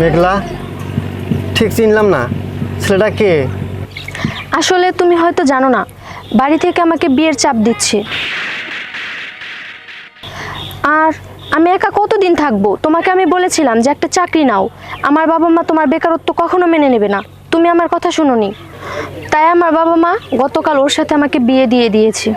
মেঘলা? ঠিক চিনলাম না। ছেলেটা কে? আসলে তুমি হয়তো জানো না, বাড়ি থেকে আমাকে বিয়ের চাপ দিচ্ছে। আর আমি একা কতদিন থাকব? তোমাকে আমি বলেছিলাম যে একটা চাকরি নাও। আমার বাবা মা তোমার বেকারত্ব কখনো মেনে নেবে না। তুমি আমার কথা শুনোনি। তাই আমার বাবা মা গতকাল ওর সাথে আমাকে বিয়ে দিয়ে দিয়েছে।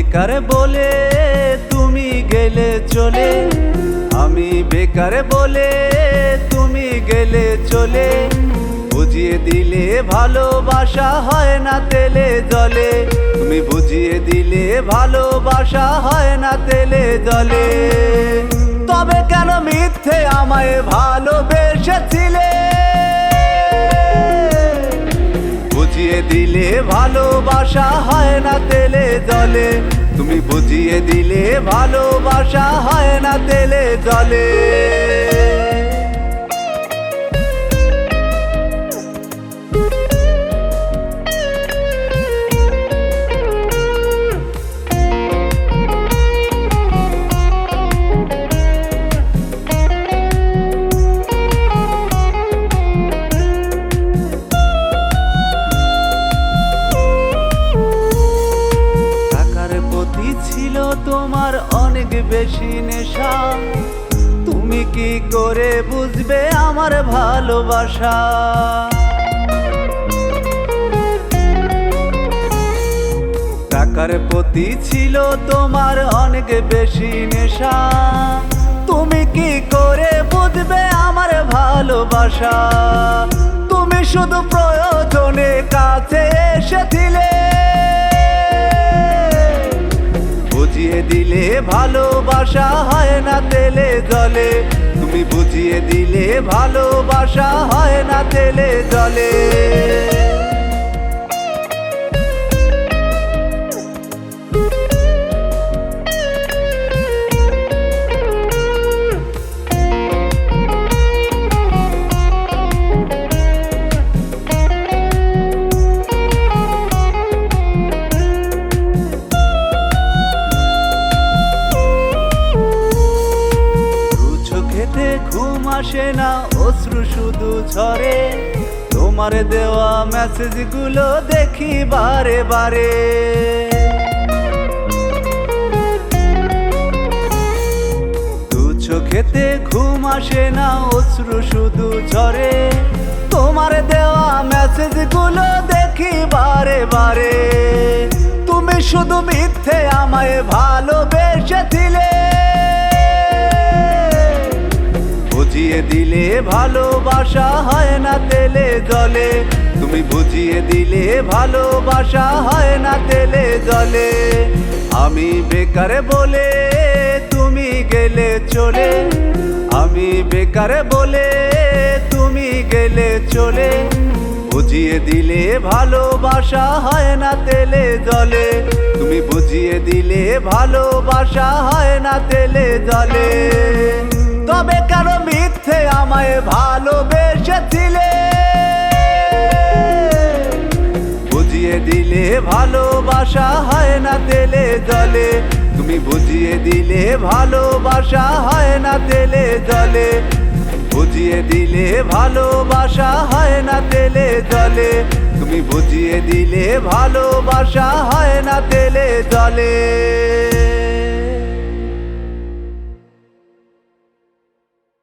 বেকার বলে তুমি গেলে চলে। আমি বেকার বলে তুমি গেলে চলে। বুঝিয়ে দিলে ভালোবাসা হয় না তেলে জলে। তুমি বুঝিয়ে দিলে ভালোবাসা হয় না তেলে জলে। তবে কেন মিথ্যে আমায় ভালোবেসেছিলে? ভালোবাসা হয় না তেলে জলে। তুমি বুঝিয়ে দিলে ভালোবাসা হয় না তেলে জলে। ছিল তোমার অনেক বেশি নেশা। তুমি কি করে বুঝবে আমার ভালোবাসা? টাকার প্রতি ছিল তোমার অনেক বেশি নেশা। তুমি কি করে বুঝবে আমার ভালোবাসা? তুমি শুধু প্রয়োজনে ভালোবাসা হয় না তেলে জলে। তুমি বুঝিয়ে দিলে ভালোবাসা হয় না তেলে জলে। আসে না অশ্রু শুধু ঝরে। তোমার দেওয়া মেসেজগুলো দেখি বারে বারে। চোখেতে ঘুম আসে না, অশ্রু শুধু ঝরে। তোমার দেওয়া মেসেজগুলো দেখি বারে বারে। তুমি শুধু মিথ্যে আমায় ভালোবেসেছিলে বুঝিয়ে দিলে ভালোবাসা হয় না তেলে জলে। তুমি বুঝিয়ে দিলে ভালোবাসা হয় না তেলে জলে। আমি বেকার বলে তুমি গেলে চলে। আমি বেকার বলে তুমি গেলে চলে। বুঝিয়ে দিলে ভালোবাসা হয় না তেলে জলে। তুমি বুঝিয়ে দিলে ভালোবাসা হয় না তেলে জলে। তবে মিথ্যে আমায় ভালোবেসেছিলে। বুঝিয়ে দিলে ভালোবাসা হয় না তেলে জলে। তুমি বুঝিয়ে দিলে ভালোবাসা হয় না তেলে জলে। বুঝিয়ে দিলে ভালোবাসা হয় না তেলে জলে। তুমি বুঝিয়ে দিলে ভালোবাসা হয় না তেলে জলে।